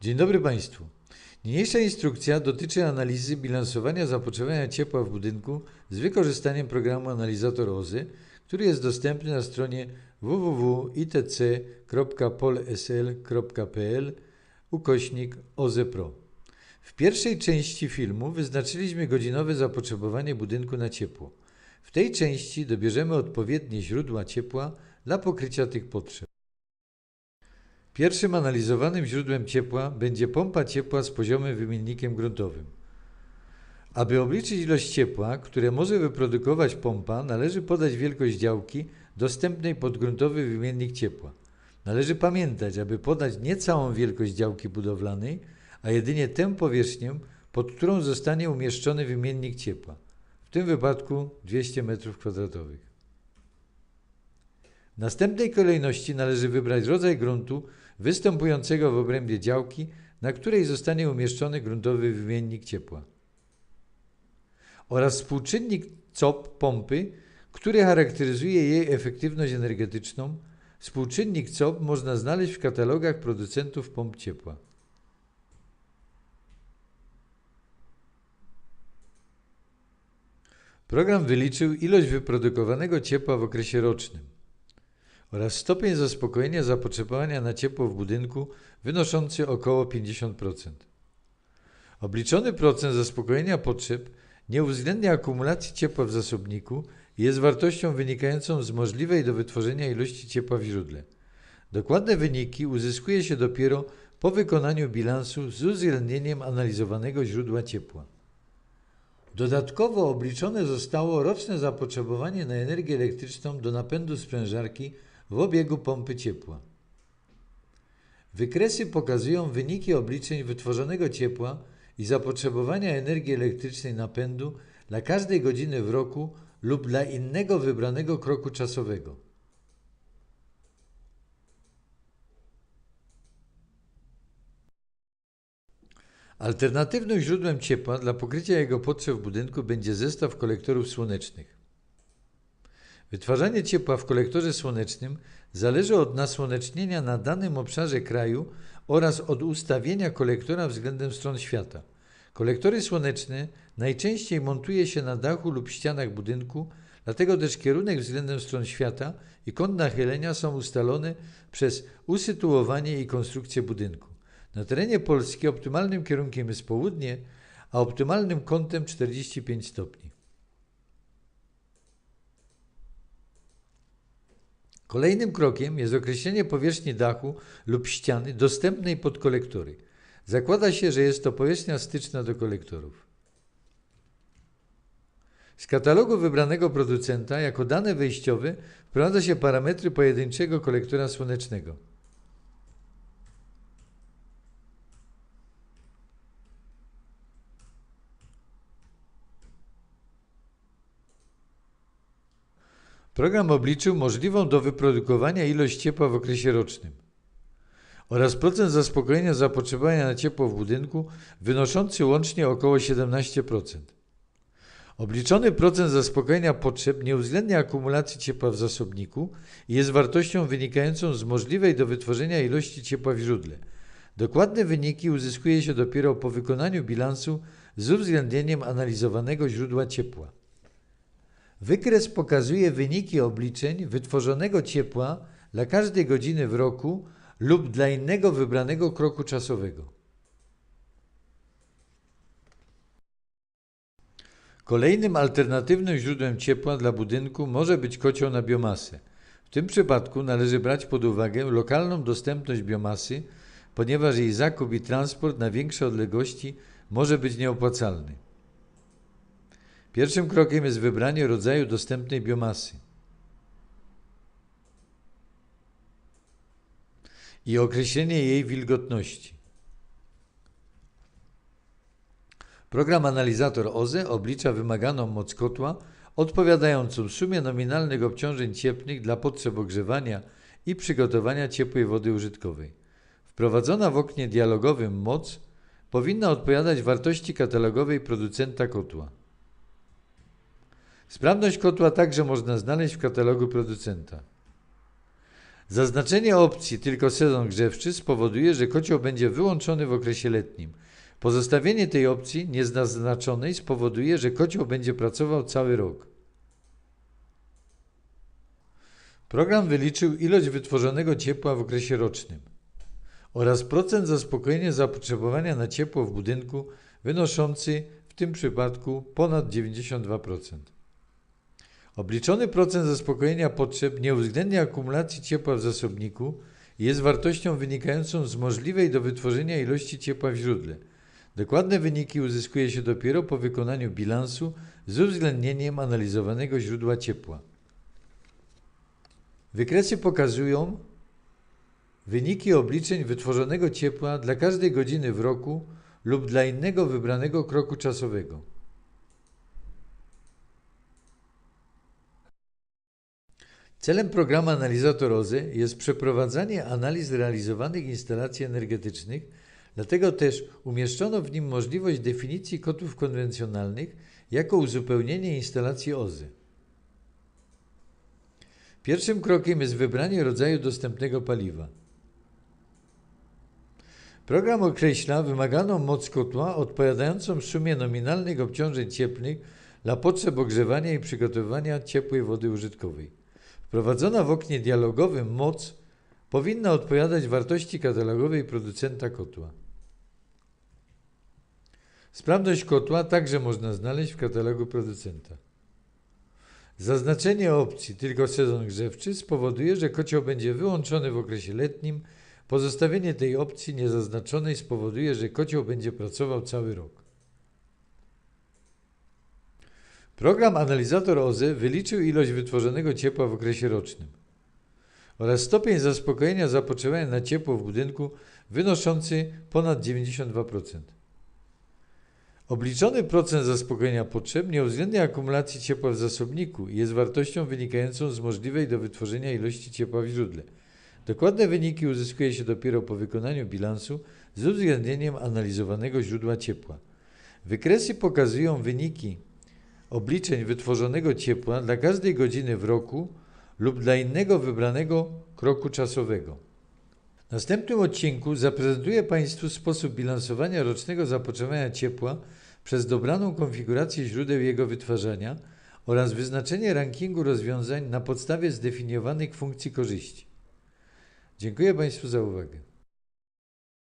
Dzień dobry Państwu. Niniejsza instrukcja dotyczy analizy bilansowania zapotrzebowania ciepła w budynku z wykorzystaniem programu Analizator OZE, który jest dostępny na stronie www.itc.polsl.pl ukośnik OZE Pro. W pierwszej części filmu wyznaczyliśmy godzinowe zapotrzebowanie budynku na ciepło. W tej części dobierzemy odpowiednie źródła ciepła dla pokrycia tych potrzeb. Pierwszym analizowanym źródłem ciepła będzie pompa ciepła z poziomym wymiennikiem gruntowym. Aby obliczyć ilość ciepła, które może wyprodukować pompa, należy podać wielkość działki dostępnej pod gruntowy wymiennik ciepła. Należy pamiętać, aby podać nie całą wielkość działki budowlanej, a jedynie tę powierzchnię, pod którą zostanie umieszczony wymiennik ciepła, w tym wypadku 200 m2. W następnej kolejności należy wybrać rodzaj gruntu występującego w obrębie działki, na której zostanie umieszczony gruntowy wymiennik ciepła oraz współczynnik COP pompy, który charakteryzuje jej efektywność energetyczną. Współczynnik COP można znaleźć w katalogach producentów pomp ciepła. Program wyliczył ilość wyprodukowanego ciepła w okresie rocznym oraz stopień zaspokojenia zapotrzebowania na ciepło w budynku wynoszący około 50%. Obliczony procent zaspokojenia potrzeb nie uwzględnia akumulacji ciepła w zasobniku i jest wartością wynikającą z możliwej do wytworzenia ilości ciepła w źródle. Dokładne wyniki uzyskuje się dopiero po wykonaniu bilansu z uwzględnieniem analizowanego źródła ciepła. Dodatkowo obliczone zostało roczne zapotrzebowanie na energię elektryczną do napędu sprężarki w obiegu pompy ciepła. Wykresy pokazują wyniki obliczeń wytworzonego ciepła i zapotrzebowania energii elektrycznej napędu dla każdej godziny w roku lub dla innego wybranego kroku czasowego. Alternatywnym źródłem ciepła dla pokrycia jego potrzeb w budynku będzie zestaw kolektorów słonecznych. Wytwarzanie ciepła w kolektorze słonecznym zależy od nasłonecznienia na danym obszarze kraju oraz od ustawienia kolektora względem stron świata. Kolektory słoneczne najczęściej montuje się na dachu lub ścianach budynku, dlatego też kierunek względem stron świata i kąt nachylenia są ustalone przez usytuowanie i konstrukcję budynku. Na terenie Polski optymalnym kierunkiem jest południe, a optymalnym kątem 45 stopni. Kolejnym krokiem jest określenie powierzchni dachu lub ściany dostępnej pod kolektory. Zakłada się, że jest to powierzchnia styczna do kolektorów. Z katalogu wybranego producenta jako dane wejściowe wprowadza się parametry pojedynczego kolektora słonecznego. Program obliczył możliwą do wyprodukowania ilość ciepła w okresie rocznym oraz procent zaspokojenia zapotrzebowania na ciepło w budynku wynoszący łącznie około 17%. Obliczony procent zaspokojenia potrzeb nie uwzględnia akumulacji ciepła w zasobniku i jest wartością wynikającą z możliwej do wytworzenia ilości ciepła w źródle. Dokładne wyniki uzyskuje się dopiero po wykonaniu bilansu z uwzględnieniem analizowanego źródła ciepła. Wykres pokazuje wyniki obliczeń wytworzonego ciepła dla każdej godziny w roku lub dla innego wybranego kroku czasowego. Kolejnym alternatywnym źródłem ciepła dla budynku może być kocioł na biomasę. W tym przypadku należy brać pod uwagę lokalną dostępność biomasy, ponieważ jej zakup i transport na większe odległości może być nieopłacalny. Pierwszym krokiem jest wybranie rodzaju dostępnej biomasy. i określenie jej wilgotności. Program analizator OZE oblicza wymaganą moc kotła odpowiadającą sumie nominalnych obciążeń cieplnych dla potrzeb ogrzewania i przygotowania ciepłej wody użytkowej. Wprowadzona w oknie dialogowym moc powinna odpowiadać wartości katalogowej producenta kotła. Sprawność kotła także można znaleźć w katalogu producenta. Zaznaczenie opcji tylko sezon grzewczy spowoduje, że kocioł będzie wyłączony w okresie letnim. Pozostawienie tej opcji niezaznaczonej spowoduje, że kocioł będzie pracował cały rok. Program wyliczył ilość wytworzonego ciepła w okresie rocznym oraz procent zaspokojenia zapotrzebowania na ciepło w budynku wynoszący w tym przypadku ponad 92%. Obliczony procent zaspokojenia potrzeb nie uwzględnia akumulacji ciepła w zasobniku i jest wartością wynikającą z możliwej do wytworzenia ilości ciepła w źródle. Dokładne wyniki uzyskuje się dopiero po wykonaniu bilansu z uwzględnieniem analizowanego źródła ciepła. Wykresy pokazują wyniki obliczeń wytworzonego ciepła dla każdej godziny w roku lub dla innego wybranego kroku czasowego. Celem programu Analizator OZE jest przeprowadzanie analiz realizowanych instalacji energetycznych, dlatego też umieszczono w nim możliwość definicji kotłów konwencjonalnych jako uzupełnienie instalacji OZE. Pierwszym krokiem jest wybranie rodzaju dostępnego paliwa. Program określa wymaganą moc kotła odpowiadającą sumie nominalnych obciążeń cieplnych dla potrzeb ogrzewania i przygotowywania ciepłej wody użytkowej. Wprowadzona w oknie dialogowym moc powinna odpowiadać wartości katalogowej producenta kotła. Sprawność kotła także można znaleźć w katalogu producenta. Zaznaczenie opcji tylko sezon grzewczy spowoduje, że kocioł będzie wyłączony w okresie letnim. Pozostawienie tej opcji niezaznaczonej spowoduje, że kocioł będzie pracował cały rok. Program analizator OZE wyliczył ilość wytworzonego ciepła w okresie rocznym oraz stopień zaspokojenia zapotrzebowania na ciepło w budynku wynoszący ponad 92%. Obliczony procent zaspokojenia potrzeb nie uwzględnia akumulacji ciepła w zasobniku i jest wartością wynikającą z możliwej do wytworzenia ilości ciepła w źródle. Dokładne wyniki uzyskuje się dopiero po wykonaniu bilansu z uwzględnieniem analizowanego źródła ciepła. Wykresy pokazują wyniki obliczeń wytworzonego ciepła dla każdej godziny w roku lub dla innego wybranego kroku czasowego. W następnym odcinku zaprezentuję Państwu sposób bilansowania rocznego zapotrzebowania ciepła przez dobraną konfigurację źródeł jego wytwarzania oraz wyznaczenie rankingu rozwiązań na podstawie zdefiniowanych funkcji korzyści. Dziękuję Państwu za uwagę.